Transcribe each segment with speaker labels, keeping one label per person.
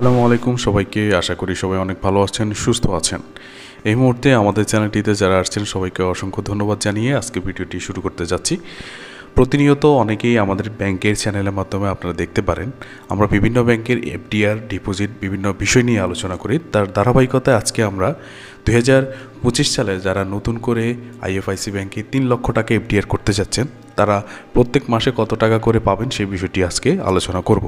Speaker 1: আসসালামু আলাইকুম সবাইকে, আশা করি সবাই অনেক ভালো আছেন, সুস্থ আছেন। এই মুহূর্তে আমাদের চ্যানেলটিতে যারা আসছেন, সবাইকে অসংখ্য ধন্যবাদ জানিয়ে আজকে ভিডিওটি শুরু করতে যাচ্ছি। প্রতিনিয়ত অনেকেই আমাদের ব্যাংকের চ্যানেলের মাধ্যমে আপনারা দেখতে পারেন। আমরা বিভিন্ন ব্যাংকের এফডিআর, ডিপোজিট, বিভিন্ন বিষয় নিয়ে আলোচনা করি। তার ধারাবাহিকতায় আজকে আমরা হাজার পঁচিশ সালে যারা নতুন করে আইএফআইসি ব্যাংকে তিন লক্ষ টাকা এফডিআর করতে যাচ্ছেন, তারা প্রত্যেক মাসে কত টাকা করে পাবেন সেই বিষয়টি আজকে আলোচনা করব।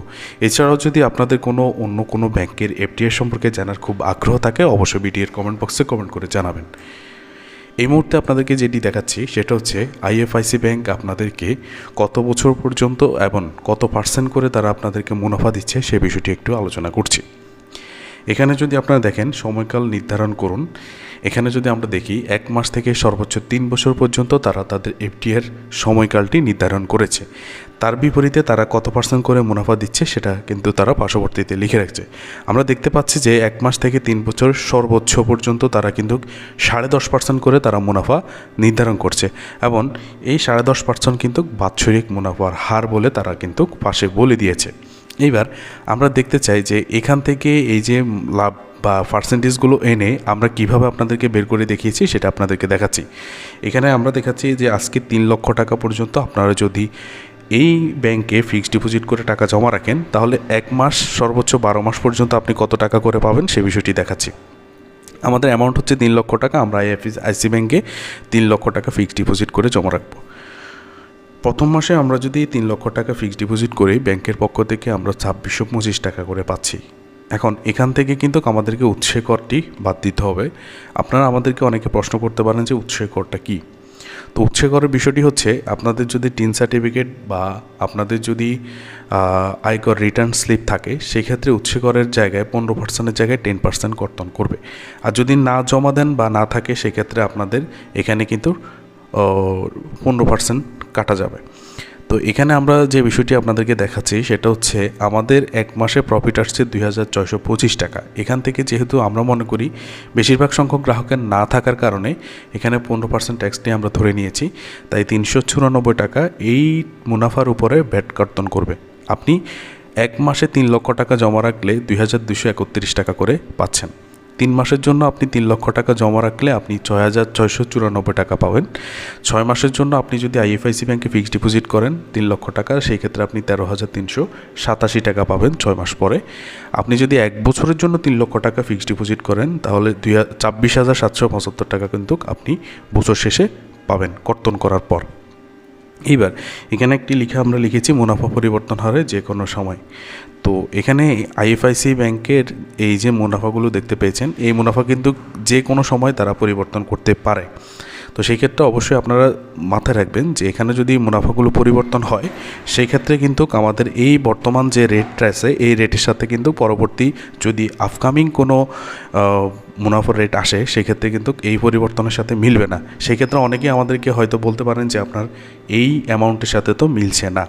Speaker 1: এছাড়াও যদি আপনাদের কোনো অন্য কোনো ব্যাংকের এফডিআর সম্পর্কে জানার খুব আগ্রহ থাকে, অবশ্যই ভিডিওর কমেন্ট বক্সে কমেন্ট করে জানাবেন। এই মুহূর্তে আপনাদেরকে যেটি দেখাচ্ছি, সেটা হচ্ছে আইএফআইসি ব্যাংক আপনাদেরকে কত বছর পর্যন্ত এবং কত পার্সেন্ট করে তারা আপনাদেরকে মুনাফা দিচ্ছে, সে বিষয়টি একটু আলোচনা করছি। এখানে যদি আপনারা দেখেন, সময়কাল নির্ধারণ করুন। এখানে যদি আমরা দেখি, এক মাস থেকে সর্বোচ্চ তিন বছর পর্যন্ত তারা তাদের এফডিআর সময়কালটি নির্ধারণ করেছে। তার বিপরীতে তারা কত পার্সেন্ট করে মুনাফা দিচ্ছে, সেটা কিন্তু তারা পার্শ্ববর্তীতে লিখে রাখছে। আমরা দেখতে পাচ্ছি যে এক মাস থেকে তিন বছর সর্বোচ্চ পর্যন্ত তারা কিন্তু সাড়ে দশ পার্সেন্ট করে তারা মুনাফা নির্ধারণ করছে। এবং এই সাড়ে দশ পার্সেন্ট কিন্তু বাৎসরিক মুনাফার হার বলে তারা কিন্তু পাশে বলে দিয়েছে। এইবার আমরা দেখতে চাই যে এখান থেকে এই যে লাভ বা পার্সেন্টেজগুলো এনে আমরা কীভাবে আপনাদেরকে বের করে দেখিয়েছি সেটা আপনাদেরকে দেখাচ্ছি। এখানে আমরা দেখাচ্ছি যে আজকে তিন লক্ষ টাকা পর্যন্ত আপনারা যদি এই ব্যাংকে ফিক্সড ডিপোজিট করে টাকা জমা রাখেন, তাহলে এক মাস, সর্বোচ্চ বারো মাস পর্যন্ত আপনি কত টাকা করে পাবেন সে বিষয়টি দেখাচ্ছি। আমাদের অ্যামাউন্ট হচ্ছে তিন লক্ষ টাকা, আমরা আইএফএস আইসি ব্যাংকে তিন লক্ষ টাকা ফিক্সড ডিপোজিট করে জমা রাখব। প্রথম মাসে আমরা যদি তিন লক্ষ টাকা ফিক্সড ডিপোজিট করি, ব্যাংকের পক্ষ থেকে আমরা ছাব্বিশশো পঁচিশ টাকা করে পাচ্ছি। এখন এখান থেকে কিন্তু আমাদেরকে উৎসে করটি বাদ দিতে হবে। আপনারা আমাদেরকে অনেকে প্রশ্ন করতে পারেন যে উৎসে করটা কী? তো উৎসে করার বিষয়টি হচ্ছে, আপনাদের যদি টিন সার্টিফিকেট বা আপনাদের যদি আয়কর রিটার্ন স্লিপ থাকে সেই ক্ষেত্রে উৎসে করের জায়গায় পনেরো পার্সেন্টের জায়গায় টেন পার্সেন্ট কর্তন করবে। আর যদি না জমা দেন বা না থাকে, সেক্ষেত্রে আপনাদের এখানে কিন্তু পনেরো পার্সেন্ট কাটা যাবে। তো এখানে আমরা যে বিষয়টি আপনাদেরকে দেখাচ্ছি সেটা হচ্ছে আমাদের এক মাসে প্রফিট আসছে দুই হাজার ছয়শো পঁচিশ টাকা। এখান থেকে যেহেতু আমরা মনে করি বেশিরভাগ সংখ্যক গ্রাহকের না থাকার কারণে এখানে পনেরো পার্সেন্ট ট্যাক্স নিয়ে আমরা ধরে নিয়েছি, তাই তিনশো চুরানব্বই টাকা এই মুনাফার উপরে ব্যাট কর্তন করবে। আপনি এক মাসে তিন লক্ষ টাকা জমা রাখলে দুই টাকা করে পাচ্ছেন। তিন মাসের জন্য আপনি তিন লক্ষ টাকা জমা রাখলে আপনি ছয় হাজার ছয়শো চুরানব্বই টাকা পাবেন। ছয় মাসের জন্য আপনি যদি আইএফআইসি ব্যাংকে ফিক্সড ডিপোজিট করেন, তিন লক্ষ টাকা, সেই ক্ষেত্রে আপনি তেরো হাজার তিনশো সাতাশি টাকা পাবেন ছয় মাস পরে। আপনি যদি এক বছরের জন্য তিন লক্ষ টাকা ফিক্সড ডিপোজিট করেন, তাহলে দুই ছাব্বিশ হাজার সাতশো পঁচাত্তর টাকা কিন্তু আপনি বছর শেষে পাবেন কর্তন করার পর। এইবার, এখানে একটি লিখে আমরা লিখেছি মুনাফা পরিবর্তন হারে যে কোনো সময়। তো এখানে আইএফআইসি ব্যাংকের এই যে মুনাফাগুলো দেখতে পেয়েছেন, এই মুনাফা কিন্তু যে কোনো সময় তারা পরিবর্তন করতে পারে। তো সেই ক্ষেত্রে অবশ্যই আপনারা মাথায় রাখবেন যে এখানে যদি মুনাফাগুলো পরিবর্তন হয়, সেই ক্ষেত্রে কিন্তু আমাদের এই বর্তমান যে রেটটা আছে, এই রেটের সাথে কিন্তু পরবর্তী যদি আপকামিং কোনো মুনাফার রেট আসে সেক্ষেত্রে কিন্তু এই পরিবর্তনের সাথে মিলবে না। সেই ক্ষেত্রে অনেকেই আমাদেরকে হয়তো বলতে পারেন যে আপনার এই অ্যামাউন্টের সাথে তো মিলছে না।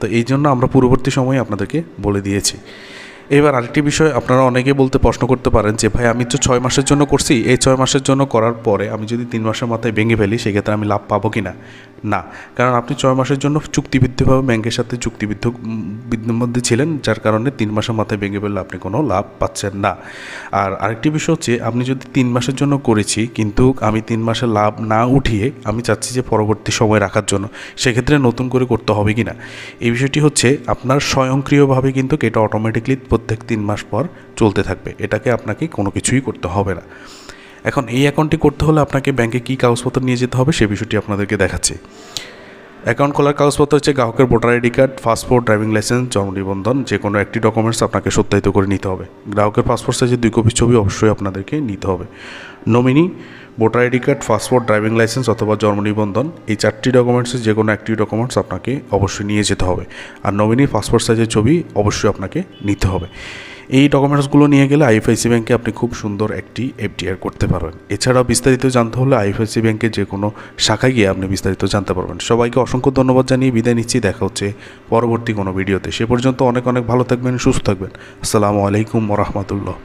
Speaker 1: তো এই জন্য আমরা পূর্ববর্তী সময়ে আপনাদেরকে বলে দিয়েছি। এবার আরেকটি বিষয়, আপনারা অনেকে বলতে প্রশ্ন করতে পারেন যে, ভাই, আমি তো ছয় মাসের জন্য করছি। এই ছয় মাসের জন্য করার পরে আমি যদি তিন মাসের মাথায় ভেঙে ফেলি, সেক্ষেত্রে আমি লাভ পাবো কি না। না কারণ আপনি ছয় মাসের জন্য চুক্তিবদ্ধভাবে ব্যাংকের সাথে চুক্তিবিদ্ধ মধ্যে ছিলেন, যার কারণে তিন মাসের মাথায় ভেঙে ফেললে আপনি কোনো লাভ পাচ্ছেন না। আর আরেকটি বিষয় হচ্ছে, আপনি যদি তিন মাসের জন্য করেছি, কিন্তু আমি তিন মাসের লাভ না উঠিয়ে আমি চাচ্ছি যে পরবর্তী সময় রাখার জন্য, সেক্ষেত্রে নতুন করে করতে হবে কি না এই বিষয়টি হচ্ছে, আপনার স্বয়ংক্রিয়ভাবে কিন্তু এটা অটোমেটিকলি প্রত্যেক তিন মাস পর চলতে থাকবে। এটাকে আপনাকে কোনো কিছুই করতে হবে না। এখন এই অ্যাকাউন্টটি করতে হলে আপনাকে ব্যাংকে কী কাগজপত্র নিয়ে যেতে হবে সে বিষয়টি আপনাদেরকে দেখাচ্ছি। অ্যাকাউন্ট খোলার কাগজপত্র হচ্ছে গ্রাহকের voter ID card passport driving licence জন্ম নিবন্ধন যে কোনো একটি ডকুমেন্টস আপনাকে সত্যায়িত করে নিতে হবে। গ্রাহকের পাসপোর্ট সাইজের দুই কপি ছবি অবশ্যই আপনাদেরকে নিতে হবে। Nominee voter ID card, passport, driving licence অথবা জন্ম নিবন্ধন, এই চারটি ডকুমেন্টসের যে কোনো একটি ডকুমেন্টস আপনাকে অবশ্যই নিয়ে যেতে হবে। আর নমিনি পাসপোর্ট সাইজের ছবি অবশ্যই আপনাকে নিতে হবে। এই ডকুমেন্টসগুলো নিয়ে গেলে আইএফআইসি ব্যাংকে আপনি খুব সুন্দর একটি এফডিআর করতে পারবেন। এছাড়াও বিস্তারিত জানতে হলে আইএফআইসি ব্যাংকে যে কোনো শাখায় গিয়ে আপনি বিস্তারিত জানতে পারবেন। সবাইকে অসংখ্য ধন্যবাদ জানিয়ে বিদায় নিচ্ছি। দেখা হচ্ছে পরবর্তী কোনো ভিডিওতে সে পর্যন্ত অনেক অনেক ভালো থাকবেন, সুস্থ থাকবেন। আসসালামু আলাইকুম রহমতুল্লাহ।